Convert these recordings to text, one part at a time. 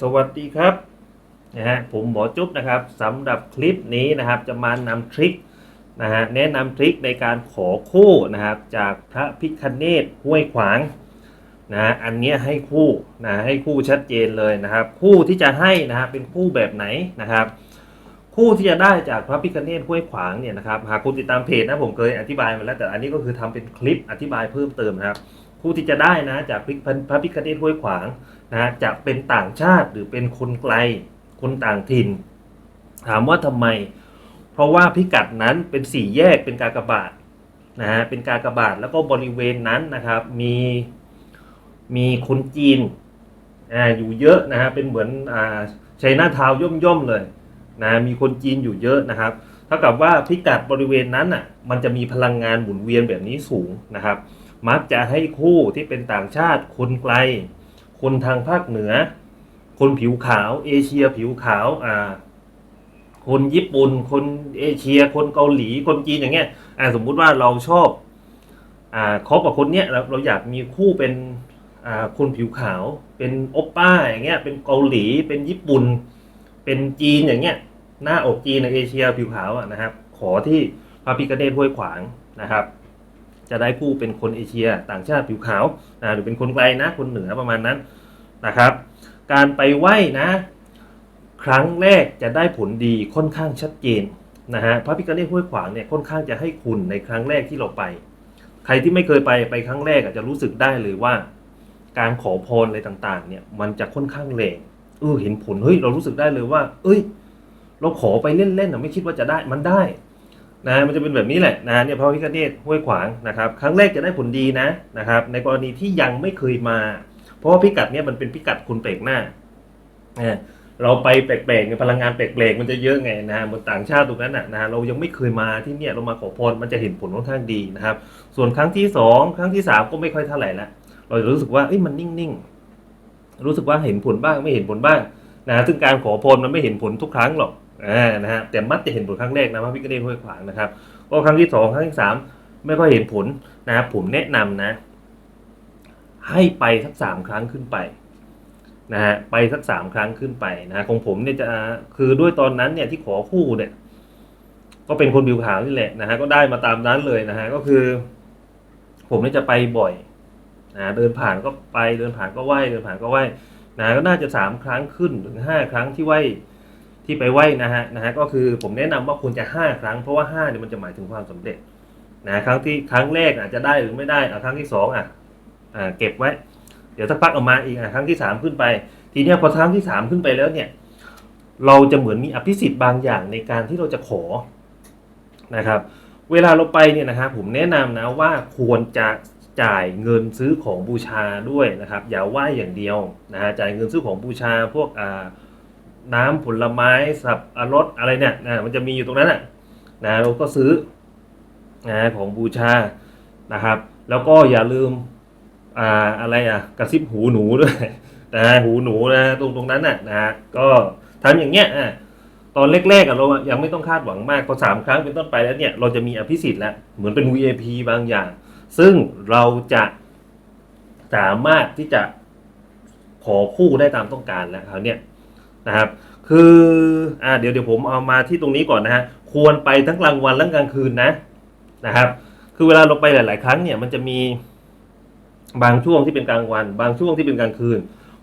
สวัสดีครับนะฮะผมหมอจุ๊บนะครับสำหรับคลิปนี้นะครับจะมานำทริคนะฮะแนะนำทริคในการขอคู่นะครับจากพระพิคเนตห้วยขวางนะฮะอันนี้ให้คู่นะให้คู่ชัดเจนเลยนะครับ คู่ที่จะให้นะครับเป็นคู่แบบไหนนะครับ คู่ที่จะได้จากพระพิคเนตห้วยขวางเนี่ยนะครับหากคุณติดตามเพจนะผมเคยอธิบายมาแล้วแต่อันนี้ก็คือทำเป็นคลิปอธิบายเพิ่มเติมนะครับ คู่ที่จะได้นะ จากพระพิคเนตห้วยขวางนะจะเป็นต่างชาติหรือเป็นคนไกล คนต่างถิ่น ถามว่าทำไม เพราะว่าพิกัดนั้นเป็นสี่แยกเป็นกากบาทนะฮะเป็นกากบาทแล้วก็บริเวณนั้นนะครับ มีมีคนจีนอ่าอยู่เยอะนะฮะเป็นเหมือนอ่าชัยนาทาวน์ย่อมๆเลยนะมีคนจีนอยู่เยอะนะครับเท่ากับว่าพิกัดบริเวณนั้นอะมันจะมีพลังงานหมุนเวียนแบบนี้สูงนะครับ มักจะให้คู่ที่เป็นต่างชาติ คนไกล คนทางภาคเหนือ คนผิวขาว เอเชียผิวขาวอ่าคนญี่ปุ่น คนเอเชีย คนเกาหลี คนจีนอย่างเงี้ยอ่าสมมุติว่าเราชอบอ่าคบกับคนเนี้ยเราเราอยากมีคู่เป็นอ่าคนผิวขาว เป็นโอปป้าอย่างเงี้ย เป็นเกาหลี เป็นญี่ปุ่น เป็นจีนอย่างเงี้ย หน้าอกจีนในเอเชียผิวขาวอะนะครับ ขอที่พระพิกเนตห้วยขวางนะครับ จะได้คู่เป็นคนเอเชีย ต่างชาติผิวขาวนะหรือเป็นคนไกลนะ คนเหนือประมาณนั้นนะครับ การไปไหว้นะ ครั้งแรกจะได้ผลดีค่อนข้างชัดเจนนะฮะพระพิฆเนศห้วยขวางเนี่ยค่อนข้างจะให้คุณในครั้งแรกที่เราไป ใครที่ไม่เคยไปไปครั้งแรกอาจจะรู้สึกได้เลยว่า การขอพรอะไรต่างๆ เนี่ยมันจะค่อนข้างแรงเออเห็นผลเฮ้ยเรารู้สึกได้เลยว่า เอ้ย เราขอไปเล่นๆนะไม่คิดว่าจะได้มันได้ นะมันจะเป็นแบบนี้แหละนะเนี่ยพระพิฆเนศห้วยขวางนะครับ ครั้งแรกจะได้ผลดีนะนะครับ ในกรณีที่ยังไม่เคยมา เพราะว่าพิกัดเนี่ยมันเป็นพิกัดคนแปลกหน้าเนี่ยเราไปแปลกๆเนี่ยพลังงานแปลกๆมันจะเยอะไงนะบนต่างชาติตรงนั้นนะนะเรายังไม่เคยมาที่เนี่ยเรามาขอพรมันจะเห็นผลค่อนข้างดีนะครับ ส่วนครั้งที่สองครั้งที่สามก็ไม่ค่อยเท่าไหร่ละเราจะรู้สึกว่าเอ้ยมันนิ่งๆรู้สึกว่าเห็นผลบ้างไม่เห็นผลบ้างนะซึ่งการขอพรมันไม่เห็นผลทุกครั้งหรอก อ่านะฮะแต่มักจะเห็นผลครั้งแรกนะพระพิฆเนศห้วยขวางนะครับก็ครั้งที่สองครั้งที่สามไม่ค่อยเห็นผลนะครับผมแนะนำนะ ให้ไปสักสามครั้งขึ้นไปนะฮะไปสักสามครั้งขึ้นไปนะของผมเนี่ยจะคือด้วยตอนนั้นเนี่ยที่ขอคู่เนี่ย ก็เป็นคนผิวขาวนี่แหละนะฮะก็ได้มาตามนั้นเลยนะฮะก็คือ ผมเนี่ยจะไปบ่อยนะเดินผ่านก็ไปเดินผ่านก็ไหวเดินผ่านก็ไหวนะก็น่าจะสามครั้งขึ้นถึงห้าครั้งที่ไหว ที่ไปไหวนะฮะนะฮะก็คือผมแนะนำว่าควรจะห้าครั้งเพราะว่าห้าเนี่ยมันจะหมายถึงความสำเร็จนะครั้งที่ครั้งแรกอาจจะได้หรือไม่ได้อะครั้งที่สองอะอ่าเก็บไว้ เดี๋ยวสักพักออกมาอีกอะครั้งที่สามขึ้นไป ทีเนี้ยพอครั้งที่สามขึ้นไปแล้วเนี่ยเราจะเหมือนมีอภิสิทธิ์บางอย่างในการที่เราจะขอนะครับ เวลาเราไปเนี่ยนะครับผมแนะนำนะว่าควรจะจ่ายเงินซื้อของบูชาด้วยนะครับ อย่าไหว้อย่างเดียวนะฮะจ่ายเงินซื้อของบูชาพวกอ่า น้ำผลไม้สับอรสอะไรเนี่ยนะมันจะมีอยู่ตรงนั้นนะนะเราก็ซื้อนะของบูชานะครับ แล้วก็อย่าลืมอ่าอะไรอะกระซิบหูหนูด้วยนะหูหนูนะตรงตรงนั้นน่ะนะก็ทำอย่างเงี้ยอะตอนแรกๆอะเรายังไม่ต้องคาดหวังมากพอสามครั้งเป็นต้นไปแล้วเนี่ยเราจะมีอภิสิทธิ์แล้วเหมือนเป็น VIP บางอย่าง ซึ่งเราจะสามารถที่จะขอคู่ได้ตามต้องการแล้วคราวเนี้ย นะครับ คืออ่าเดี๋ยวเดี๋ยวผมเอามาที่ตรงนี้ก่อนนะฮะควรไปทั้งกลางวันและกลางคืนนะนะครับ คือเวลาเราไปหลาย ๆ ครั้งเนี่ยมันจะมีบางช่วงที่เป็นกลางวัน บางช่วงที่เป็นกลางคืน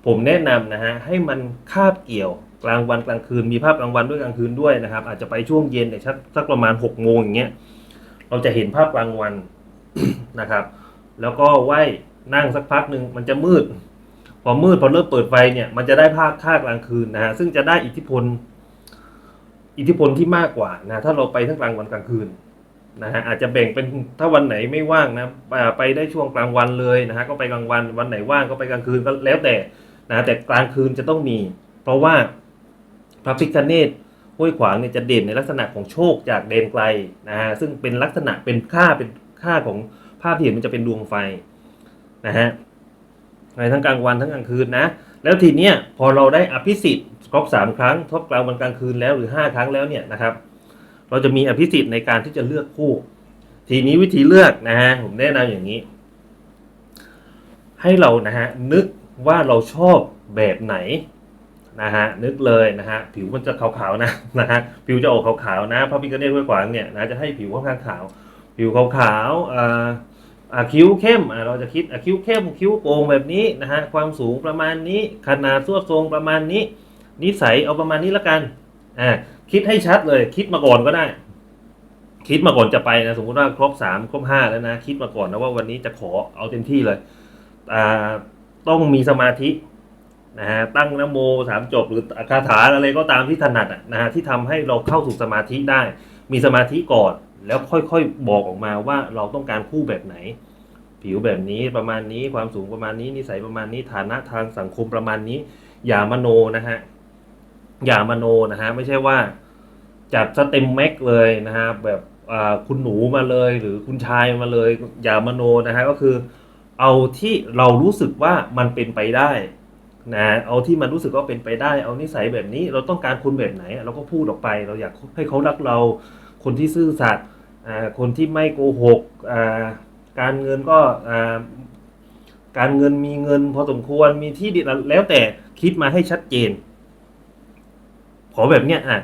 ผมแนะนำนะฮะให้มันคาบเกี่ยวกลางวันกลางคืนมีภาพกลางวันด้วยกลางคืนด้วยนะครับ อาจจะไปช่วงเย็นเนี่ยสักสักประมาณหกโมงอย่างเงี้ยเราจะเห็นภาพกลางวันนะครับ แล้วก็ไหวนั่งสักพักหนึ่งมันจะมืด พอมืดพอเริ่มเปิดไฟเนี่ยมันจะได้ภาพค่ากลางคืนนะฮะซึ่งจะได้อิทธิพล อิทธิพลที่มากกว่านะถ้าเราไปทั้งกลางวันกลางคืนนะฮะอาจจะแบ่งเป็นถ้าวันไหนไม่ว่างนะไปได้ช่วงกลางวันเลยนะฮะก็ไปกลางวันวันไหนว่างก็ไปกลางคืนก็แล้วแต่นะแต่กลางคืนจะต้องมี เพราะว่าพระพิฆเนศห้วยขวางเนี่ยจะเด่นในลักษณะของโชคจากเดนไกลนะฮะซึ่งเป็นลักษณะเป็นค่าเป็นค่าของภาพที่เห็นมันจะเป็นดวงไฟนะฮะ ในทั้งกลางวันทั้งกลางคืนนะ แล้วทีเนี้ยพอเราได้อภิสิทธิ์ครบสามครั้งทบกลางวันกลางคืนแล้วหรือห้าครั้งแล้วเนี่ยนะครับ เราจะมีอภิสิทธิ์ในการที่จะเลือกคู่ ทีนี้วิธีเลือกนะฮะผมแนะนำอย่างนี้ ให้เรานะฮะนึกว่าเราชอบแบบไหนนะฮะนึกเลยนะฮะผิวมันจะขาวๆนะนะฮะผิวจะออกขาวๆนะพระพิฆเนศห้วยขวางเนี่ยนะจะให้ผิวค่อนข้างขาว ผิวขาวๆอ่า คิ้วเข้มเราจะคิดอ่าคิ้วเข้มคิ้วโกงแบบนี้นะฮะความสูงประมาณนี้ขนาดสวดทรงประมาณนี้ นิสัยเอาประมาณนี้ละกันอ่าคิดให้ชัดเลย คิดมาก่อนก็ได้ คิดมาก่อนจะไปนะสมมติว่าครบสามครบห้าแล้วนะคิดมาก่อนนะว่าวันนี้จะขอเอาเต็มที่เลยอ่าต้องมีสมาธินะฮะตั้งนโมสามจบหรือคาถาอะไรก็ตามที่ถนัดอะนะฮะที่ทำให้เราเข้าสู่สมาธิได้ มีสมาธิก่อน แล้วค่อยๆบอกออกมาว่าเราต้องการคู่แบบไหน ผิวแบบนี้ประมาณนี้ความสูงประมาณนี้นิสัยประมาณนี้ฐานะทางสังคมประมาณนี้ อย่ามโนนะฮะอย่ามโนนะฮะไม่ใช่ว่าจัดสเต็มแม็กเลยนะฮะแบบคุณหนูมาเลยหรือคุณชายมาเลย อย่ามโนนะฮะก็คือ เอาที่เรารู้สึกว่ามันเป็นไปได้นะเอาที่มันรู้สึกว่าเป็นไปได้ เอานิสัยแบบนี้เราต้องการคนแบบไหน เราก็พูดออกไป เราอยากให้เขารักเรา คนที่ซื่อสัตย์อ่าคนที่ไม่โกหกอ่าการเงินก็อ่าการเงินมีเงินพอสมควรมีที่ดินแล้วแต่คิดมาให้ชัดเจน ขอแบบเนี้ยอะ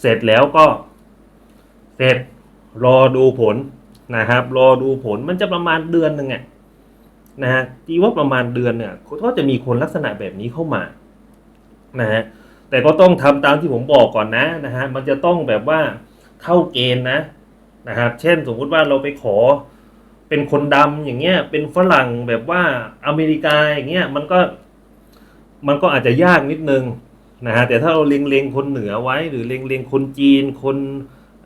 เสร็จแล้วก็ เสร็จรอดูผลนะครับ รอดูผลมันจะประมาณเดือนหนึ่งอะนะฮะจีว่าประมาณเดือนเนี่ยก็จะมีคนลักษณะแบบนี้เข้ามานะฮะแต่ก็ต้องทำตามที่ผมบอกก่อนนะนะฮะมันจะต้องแบบว่า เข้าเกณฑ์นะนะครับ เช่นสมมุติว่าเราไปขอเป็นคนดำอย่างเงี้ย เป็นฝรั่งแบบว่าอเมริกาอย่างเงี้ยมันก็มันก็อาจจะยากนิดนึงนะฮะแต่ถ้าเราเล็งๆคนเหนือไว้ หรือเล็งๆคนจีน คน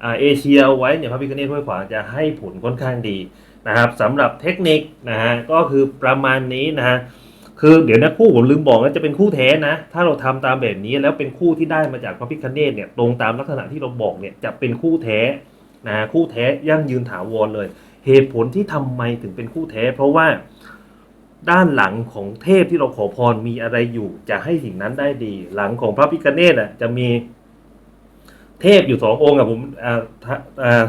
อาเอเชียไว้เนี่ยพระพิฆเนศห้วยขวางจะให้ผลค่อนข้างดีนะครับสำหรับเทคนิคนะฮะก็คือประมาณนี้นะฮะ คือเดี๋ยวนะคู่ผมลืมบอกนะจะเป็นคู่แท้นะ ถ้าเราทำตามแบบนี้แล้วเป็นคู่ที่ได้มาจากพระพิฆเนศเนี่ยตรงตามลักษณะที่เราบอกเนี่ยจะเป็นคู่แท้นะคู่แท้ยั่งยืนถาวรเลย เหตุผลที่ทำไมถึงเป็นคู่แท้ เพราะว่าด้านหลังของเทพที่เราขอพรมีอะไรอยู่ จะให้สิ่งนั้นได้ดี หลังของพระพิฆเนศอะจะมีเทพอยู่สององค์อะผมอ่า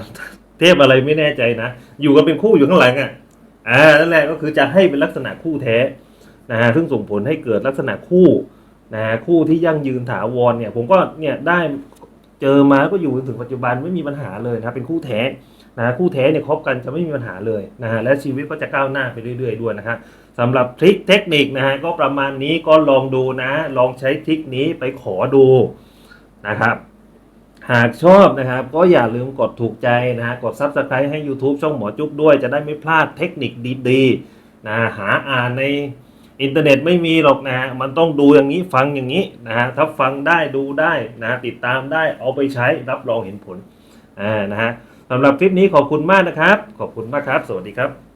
เทพอะไรไม่แน่ใจนะ อยู่กันเป็นคู่อยู่ข้างหลังอะอ่านั่นแหละก็คือจะให้เป็นลักษณะคู่แท้ นะฮะซึ่งส่งผลให้เกิดลักษณะคู่นะฮะคู่ที่ยั่งยืนถาวรเนี่ยผมก็เนี่ยได้เจอมาก็อยู่จนถึงปัจจุบันไม่มีปัญหาเลยนะครับเป็นคู่แท้นะฮะคู่แท้เนี่ยคบกันจะไม่มีปัญหาเลยนะฮะและชีวิตก็จะก้าวหน้าไปเรื่อย ๆ ด้วยนะครับสำหรับทริคเทคนิคนะฮะก็ประมาณนี้ก็ลองดูนะ ลองใช้ทริคนี้ไปขอดูนะครับ หากชอบนะครับ ก็อย่าลืมกดถูกใจนะฮะกด Subscribe ให้ YouTube ช่องหมอจุ๊บด้วยจะได้ไม่พลาดเทคนิคดีๆนะหาอ่านใน อินเทอร์เน็ตไม่มีหรอกนะฮะมันต้องดูอย่างนี้ฟังอย่างนี้นะฮะถ้าฟังได้ดูได้นะติดตามได้เอาไปใช้รับรองเห็นผลอ่านะฮะสำหรับคลิปนี้ขอบคุณมากนะครับ ขอบคุณมากครับ สวัสดีครับ